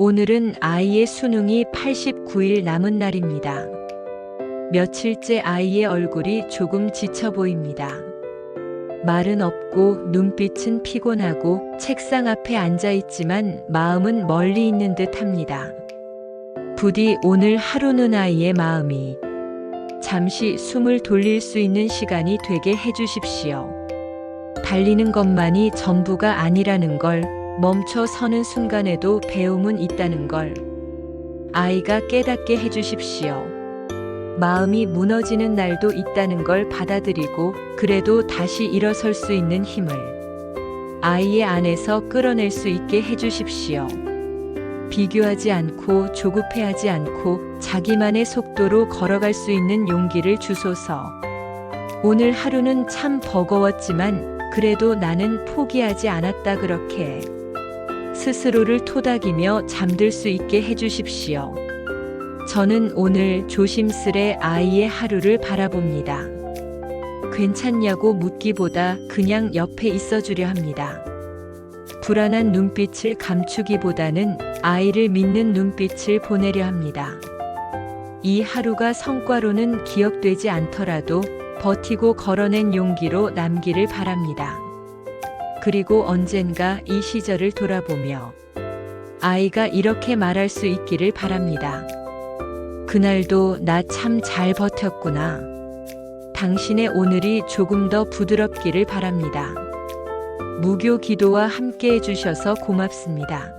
오늘은 아이의 수능이 89일 남은 날입니다. 며칠째 아이의 얼굴이 조금 지쳐 보입니다. 말은 없고 눈빛은 피곤하고 책상 앞에 앉아 있지만 마음은 멀리 있는 듯 합니다. 부디 오늘 하루는 아이의 마음이 잠시 숨을 돌릴 수 있는 시간이 되게 해주십시오. 달리는 것만이 전부가 아니라는 걸 멈춰 서는 순간에도 배움은 있다는 걸 아이가 깨닫게 해주십시오. 마음이 무너지는 날도 있다는 걸 받아들이고 그래도 다시 일어설 수 있는 힘을 아이의 안에서 끌어낼 수 있게 해주십시오. 비교하지 않고 조급해하지 않고 자기만의 속도로 걸어갈 수 있는 용기를 주소서. 오늘 하루는 참 버거웠지만 그래도 나는 포기하지 않았다 그렇게 스스로를 토닥이며 잠들 수 있게 해주십시오. 저는 오늘 조심스레 아이의 하루를 바라봅니다. 괜찮냐고 묻기보다 그냥 옆에 있어 주려 합니다. 불안한 눈빛을 감추기보다는 아이를 믿는 눈빛을 보내려 합니다. 이 하루가 성과로는 기억되지 않더라도 버티고 걸어낸 용기로 남기를 바랍니다. 그리고 언젠가 이 시절을 돌아보며 아이가 이렇게 말할 수 있기를 바랍니다. 그날도 나 참 잘 버텼구나. 당신의 오늘이 조금 더 부드럽기를 바랍니다. 무교 기도와 함께 해주셔서 고맙습니다.